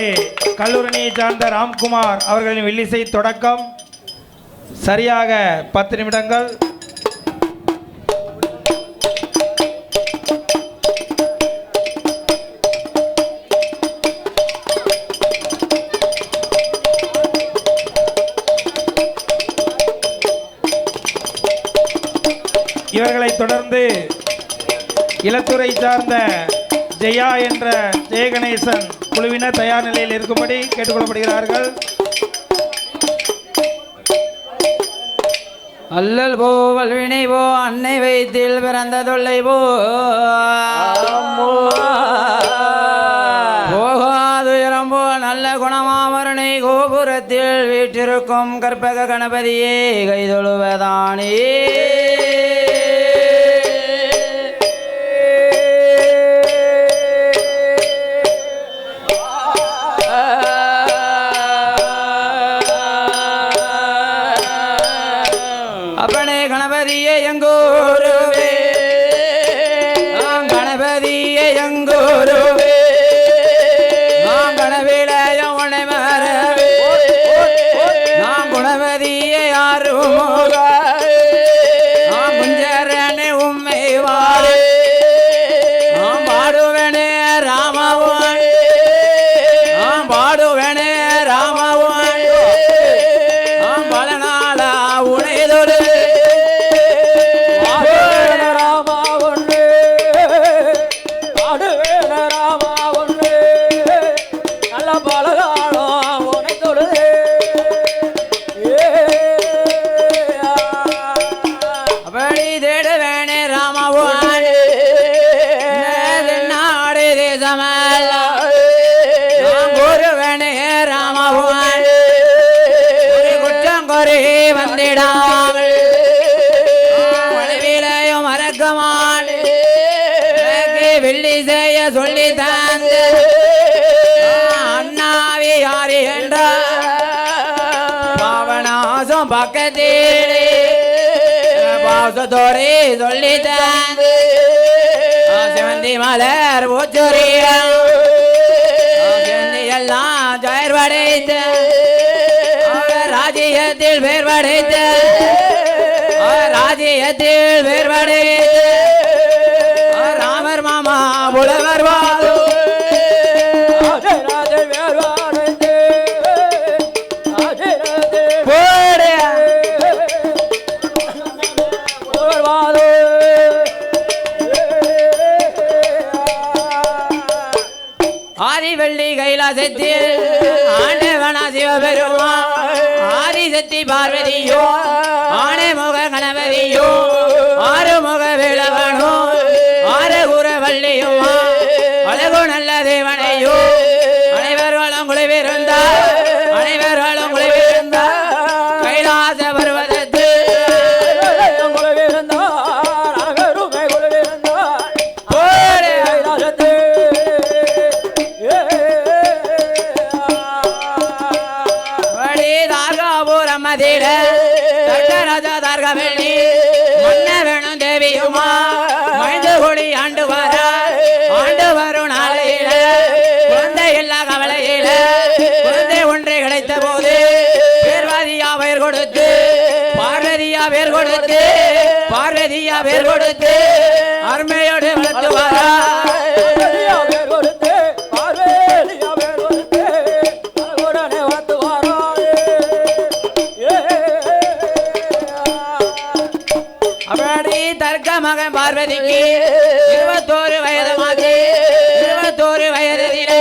இப்பொழுது கல்லூரணியை சார்ந்த ராம்குமார் அவர்களின் வில்லிசை தொடக்கம். சரியாக பத்து நிமிடங்கள். இவர்களை தொடர்ந்து இளத்துறை சார்ந்த ஜெயா என்ற ஜெயகணேசன் குழுவினர் தயார் நிலையில் இருக்கும்படி கேட்டுக்கொள்ளப்படுகிறார்கள். அல்லல் போ வல்வினை போ அன்னை வயிற்றில் பிறந்த தொல்லை போ. போகாதுயரம் போ நல்ல குணமாமருணை கோபுரத்தில் வீற்றிருக்கும் கற்பக கணபதியே கைதொழுவதானே. அப்பனே கணபதியே வந்திடாமல் வளைவிலையும் மறக்கமான் வெள்ளி செய்ய சொல்லி தந்த. அண்ணாவி யாரி என்றார் பாவனாசம் பக்கத்திலே. பாசத்தோரே சொல்லி தந்து. சிவந்தி மலர் ஊச்சுரிய எல்லாம் ஜயர் படைத்த அவர் ராஜ்யத்தில் பேர் படைத்த ராஜ்யத்தில் பேர் படைத்த ராமர் மாமா புலவர் வாழோ ராஜராஜ வேர்வாடந்தே ராஜராஜ போடு. ஒருவாதோ ஆதிவள்ளி கைலாசத்தில் ஆதிசக்தி பார்வதியோ ஆணைமுக கணபதியோ மதிர தட்டராஜ தார்கவெள்ளி மன்ன வேணும் தேவியுமா? மைந்து கொடி ஆண்டு வர ஆண்டு வரும் நாளையில. குழந்தை இல்லா கவலையில. குழந்தை ஒன்று கிடைத்த போது பேர்வாதியா பெயர் கொடுத்து பார்வதியா பேர் கொடுத்து பார்வதியா பேர் கொடுத்து அருமையோடு வளர்த்து வரா மகன் பார்வதிக்கு இருபத்தோரு வயதுமாகி இருபத்தோரு வயதிலே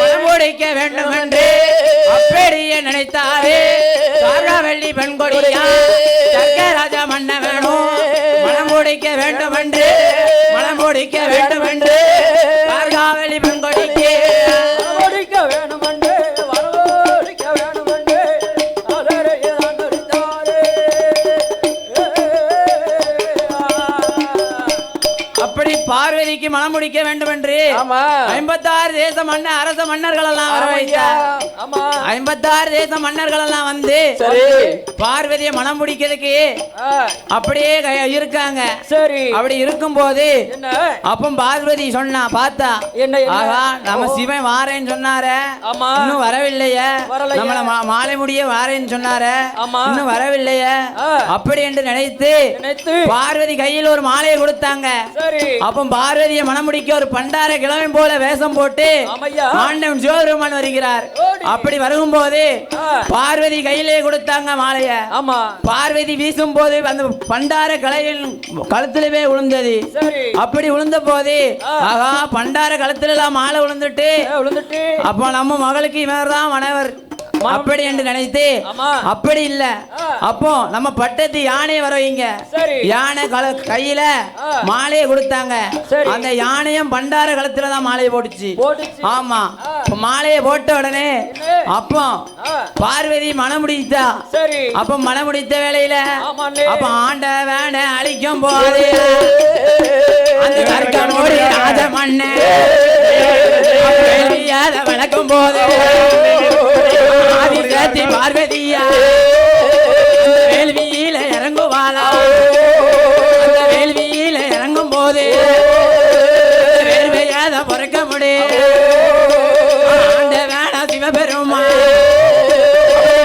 மனம் முடிக்க வேண்டும் என்று அப்படியே நினைத்தாரே. சாரவள்ளி பெண் கொடியா ராஜா மன்ன வேணும் மனம் முடிக்க வேண்டும் என்று மனம் முடிக்க வேண்டும் பார்வதிக்கு மனம் முடிக்க வேண்டும் என்று ஐம்பத்தாறு தேச மன்ன அரச மன்னர்கள் எல்லாம் வர. வைத்தார். ஐம்பத்தாறு தேச மன்னர்கள் எல்லாம் வந்து சரி. பார்வதியை மனம் முடிக்கிறதுக்கு அப்படியே இருக்காங்க சரி அப்படி இருக்கும்போது என்ன அப்போ பார்வதி சொன்னா பார்த்தா என்ன? ஆகா நம்ம. சிவன் வாரேன்னு சொன்னாரே. இன்னும் வரவில்லையே. நம்மள மாலை முடிய வாரேன்னு சொன்னாரே. இன்னும் வரவில்லையே. அப்படி என்று நினைத்து பார்வதி கையில் ஒரு மாலையை கொடுத்தாங்க அப்போ பார்வதியை மனம் முடிக்க ஒரு பண்டார கிழமை போல வேஷம் போட்டு. ஆண்டவன் சிவபெருமான் வருகிறார். அப்படி வருகும்போது ஆ. பார்வதி கையிலே கொடுத்தாங்க மாலைய ஆமா. பார்வதி வீசும் போது அந்த பண்டார கலையில் கழுத்திலே விழுந்தது அப்படி விழுந்த போது. ஆகா பண்டார கழுத்துல எல்லாம் மாலை விழுந்துட்டு விழுந்துட்டு அப்போ நம்ம மகளுக்கு இவர் தான் மணவர். அப்படி என்று நினைத்து. அப்படி இல்ல. அப்போ நம்ம பட்டத்து யானையை வர வைங்க. யானை கையில. மாலையை கொடுத்தாங்க. அந்த யானையும் பண்டார கழுத்துல தான் மாலையை போட்டுச்சு. ஆமா மாலையை போட்ட உடனே? அப்போ பார்வதி மனம் முடித்தா அப்ப மனம் முடித்த ஆமாண்ணே. அப்ப ஆண்ட வேண அழிக்கும் போது கற்கனோடி ராஜ மண்ணு வளர்க்கும் போது ஆதிசக்தி பார்வதியா. வேள்வியில இறங்குவாளா? அந்த வேள்வியில இறங்கும் போது வேள்வையாத பிறக்க முடியும் ஆண்ட வேண சிவபெருமா.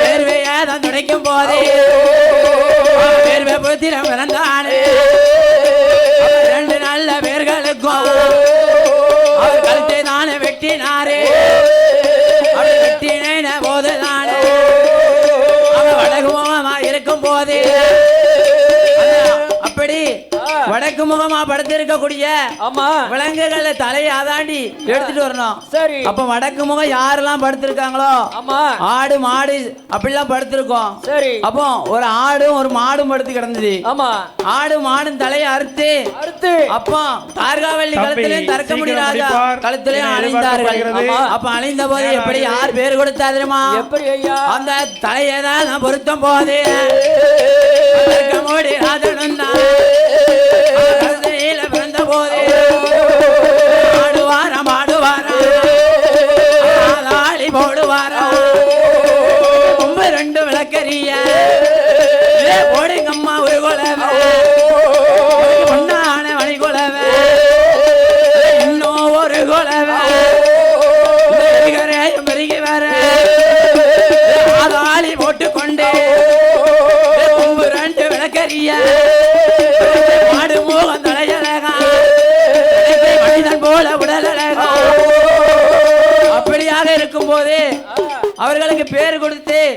வேள்வையாத துடைக்கும் போதே வேள்வை புத்திரம் பிறந்தானே அப்படி வடக்கு முகமா படுத்திருக்கக்கூடிய ஆமா. விலங்குகளை தலையை அதாண்டி எடுத்துட்டு வரணும். சரி. அப்ப வடக்கு முகம் யாரெல்லாம் படுத்திருக்காங்களோ? ஆமா. ஆடு மாடு அப்படிலாம் படுத்திருக்கோம். சரி. அப்போ ஒரு ஆடும் ஒரு மாடும் படுத்து கிடந்தது. ஆமா. ஆடு மாடும் தலையை அறுத்து அடுத்து அப்போ தார்காவல்லி தர்க்க சீக்கிரம் முடியாதா? என அணிந்தார்கள். அப்ப அணிந்த போது எப்படி யார் பேர் கொடுத்தா தெரியுமா? எப்படி ஐயா? அந்த தலையை தான் நான் பொருத்தம் போது. தர்க்க மூடி ராஜனும் தான்.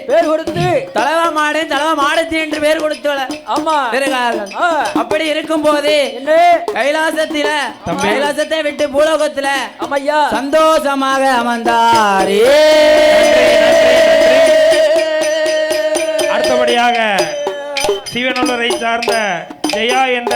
பேர் கொடுத்து. தலவா மாடு தலவா மாடத்தி என்று பேர் கொடுத்தோல ஆமா. அப்படி இருக்கும்போது என்ன? கைலாசத்தில கைலாசத்தை விட்டு பூலோகத்தில ஆமையா சந்தோஷமாக அமர்ந்தாரே. அடுத்தபடியாக சிவனொல்லரை சார்ந்த ஜெயா என்ற